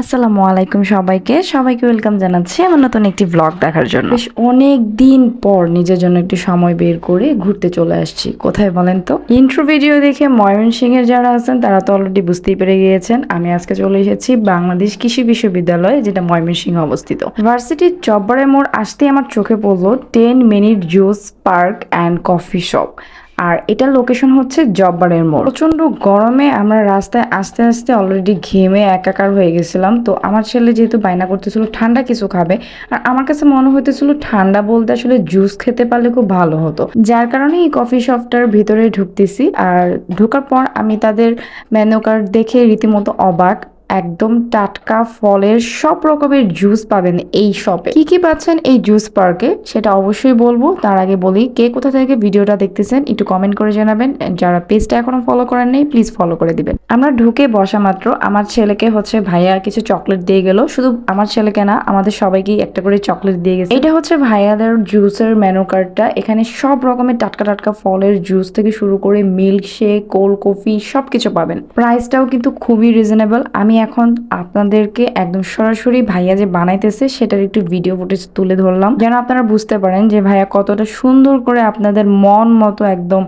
আসসালামু আলাইকুম সবাইকে। সবাইকে ওয়েলকাম জানাচ্ছি আমার নতুন একটি ব্লগ দেখার জন্য। বেশ অনেক দিন পর নিজের জন্য একটু সময় বের করে ঘুরতে চলে আসছি। কোথায় বলেন তো? ইন্ট্রো ভিডিও দেখে ময়মনসিং এর যারা আছেন, তারা তো অলরেডি বুঝতেই পেরে গিয়েছেন। আমি আজকে চলে এসেছি বাংলাদেশ কৃষি বিশ্ববিদ্যালয়, যেটা ময়মনসিং অবস্থিত। ভার্সিটির চব্বরে মোড় আসতেই আমার চোখে পড়ল ten minute juice park and coffee shop আর এটার লোকেশন হচ্ছে জব্বারের মোড়। প্রচণ্ড গরমে আমরা রাস্তায় আস্তে আস্তে অলরেডি ঘেমে একাকার হয়ে গেছিলাম। তো আমার ছেলে যেহেতু বায়না করতেছিল, ঠান্ডা কিছু খাবে। আর আমার কাছে মনে হইতেছিল ঠান্ডা বলতে আসলে জুস খেতে পারলে খুব ভালো হতো। যার কারণে এই কফি শপটার ভিতরে ঢুকতেছি। আর ঢোকার পর আমি তাদের মেনু কার্ড দেখে রীতিমতো অবাক। একদম টাটকা ফলের সব রকমের জুস পাবেন এই শপে কি কি পাচ্ছেন এই জুস পার্কে সেটা অবশ্যই বলব। তার আগে বলি কে কোথা থেকে ভিডিওটা দেখতেছেন, একটু কমেন্ট করে জানাবেন। যারা পেজটা এখনও ফলো করেন নেই প্লিজ ফলো করে দিবেন। আমরা ঢুকে বসা মাত্র, আমার ছেলেকে হচ্ছে ভাইয়া কিছু চকলেট দিয়ে গেল। শুধু আমার ছেলেকে না, আমাদের সবাইকেই একটা করে চকলেট দিয়ে গেছে। এটা হচ্ছে ভাইয়াদের জুসের মেনু কার্ডটা এখানে সব রকমের টাটকা টাটকা ফলের জুস থেকে শুরু করে মিল্ক শেক কোল্ড কফি সব কিছু পাবেন প্রাইসটাও কিন্তু খুবই রিজনেবল আমি এখন আপনাদেরকে একদম সরাসরি ভাইয়া যে বানাইতেছে, সেটার একটু ভিডিও ফুটেজ তুলে ধরলাম। যেন আপনারা বুঝতে পারেন যে ভাইয়া কতটা সুন্দর করে আপনাদের মন মতো একদম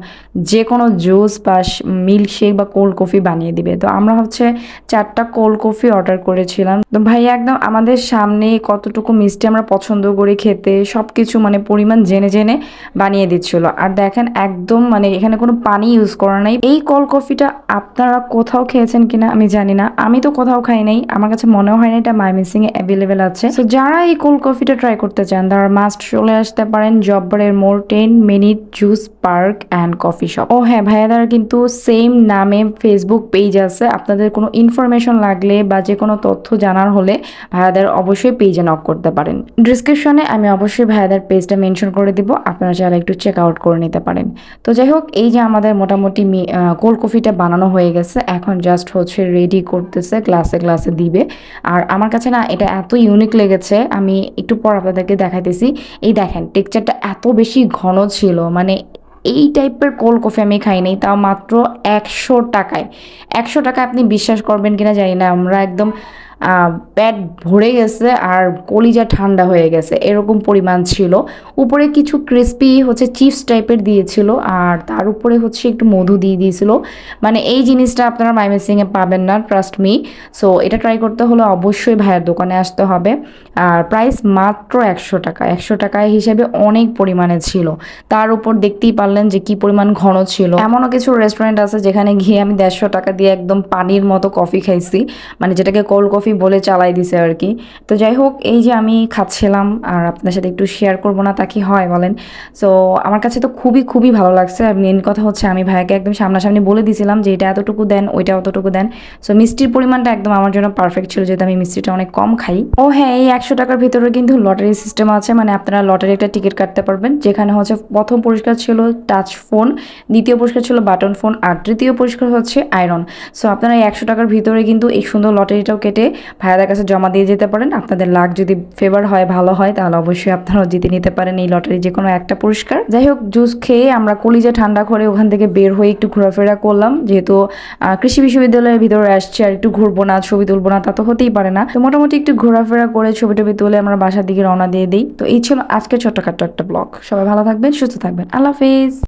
যে কোনো জুস বা মিল্ক শেক বা কোল্ড কফি বানিয়ে দিবে। তো আমরা হচ্ছে চারটা কোল্ড কফি অর্ডার করেছিলাম। তো ভাইয়া একদম আমাদের সামনে কতটুকু মিষ্টি আমরা পছন্দ করি খেতে সব কিছু মানে পরিমাণ জেনে জেনে বানিয়ে দিচ্ছিল। আর দেখেন একদম মানে এখানে কোনো পানি ইউজ করা নাই। এই কোল্ড কফিটা আপনারা কোথাও খেয়েছেন কিনা আমি জানি না। আমি তো কোথাও খাই নাই। আমার কাছে মনেও হয় না এটা মাইমিসিং এ অ্যাভেলেবেল আছে। তো যারা এই কোল্ড কফিটা ট্রাই করতে চান, তারা মাস্ট চলে আসতে পারেন জব্বরের মোর ten minute juice park and coffee shop ও হ্যাঁ ভাইয়াদার কিন্তু সেম নামে ফেসবুক পেজ আছে। আপনাদের কোনো ইনফরমেশন লাগলে বা যে কোনো তথ্য জানার হলে ভাইয়াদের অবশ্যই পেজে নক করতে পারেন। ডিসক্রিপশনে আমি অবশ্যই ভাইয়াদের পেজটা মেনশন করে দিব। আপনারা চাইলে একটু চেক আউট করে নিতে পারেন। তো যাই হোক, এই যে আমাদের মোটামুটি কোল্ড কফিটা বানানো হয়ে গেছে, এখন জাস্ট হচ্ছে রেডি করতেছে। গ্লাসে ক্লাসে দিবে। আর আমার কাছে না এটা এত ইউনিক লেগেছে, আমি একটু পর আপনাদেরকে দেখাইতেছি। এই দেখেন টেক্সচারটা এত বেশি ঘন ছিল মানে এই টাইপের কোল্ড কফি আমি খাই নাই, তাও মাত্র একশো টাকায়। একশো টাকা আপনি বিশ্বাস করবেন কিনা জানি না, আমরা একদম পেট ভরে গেছে আর কলিজা ঠান্ডা হয়ে গেছে, এরকম পরিমাণ ছিল। উপরে কিছু ক্রিস্পি হচ্ছে চিপস টাইপের দিয়েছিল আর তার উপরে হচ্ছে একটু মধু দিয়ে দিয়েছিল। মানে এই জিনিসটা আপনারা মাইমেসিংয়ে পাবেন না ট্রাস্ট মি সো এটা ট্রাই করতে হলে অবশ্যই ভাইয়ের দোকানে আসতে হবে। আর প্রাইস মাত্র একশো টাকা, একশো টাকায় হিসেবে অনেক পরিমাণে ছিল। তার উপর দেখতেই পারলেন যে কি পরিমাণ ঘন ছিল। এমনও কিছু রেস্টুরেন্ট আছে যেখানে গিয়ে আমি দেড়শো টাকা দিয়ে একদম পানির মতো কফি খাইছি। মানে যেটাকে কোল্ড কফি বলে চালাই দিছে আর কি। তো যাই হোক, এই যে আমি খাচ্ছিলাম আর আপনার সাথে একটু শেয়ার করব না তা কি হয় বলেন। সো আমার কাছে তো খুবই খুবই ভালো লাগছে। আর মেন কথা হচ্ছে আমি ভাইয়াকে একদম সামনাসামনি বলে দিয়েছিলাম যে এটা এতটুকু দেন, ওইটা অতটুকু দেন। সো মিষ্টির পরিমাণটা একদম আমার জন্য পারফেক্ট ছিল যেহেতু আমি মিষ্টিটা অনেক কম খাই। ও হ্যাঁ এই একশো টাকার ভিতরে কিন্তু লটারি সিস্টেম আছে। মানে আপনারা লটারি একটা টিকিট কাটতে পারবেন, যেখানে হচ্ছে প্রথম পুরস্কার ছিল টাচ ফোন দ্বিতীয় পুরস্কার ছিল বাটন ফোন আর তৃতীয় পুরস্কার হচ্ছে আয়রন সো আপনারা এই একশো টাকার ভিতরে কিন্তু এই সুন্দর লটারিটাও কেটে ভাইয়াদের কাছে জমা দিয়ে যেতে পারেন। আপনাদের লাখ যদি ফেভার হয়, ভালো হয়, তাহলে অবশ্যই আপনারাও জিতে নিতে পারেন এই লটারি যে কোনো একটা পুরস্কার। যাই হোক জুস খেয়ে আমরা কলিজা ঠান্ডা করে ওখান থেকে বের হয়ে একটু ঘোরাফেরা করলাম। যেহেতু কৃষি বিশ্ববিদ্যালয়ের ভিতরে আসছে আর একটু ঘুরবো না, ছবি তুলবো না, তা তো হতেই পারে না। তো মোটামুটি একটু ঘোরাফেরা করে ছবি টবি তুলে আমরা বাসার দিকে রওনা দিয়ে দিই। তো এই ছিল আজকে ছোট্টখাট্ট একটা ব্লগ সবাই ভালো থাকবেন, সুস্থ থাকবেন। আল্লাহ হাফিজ।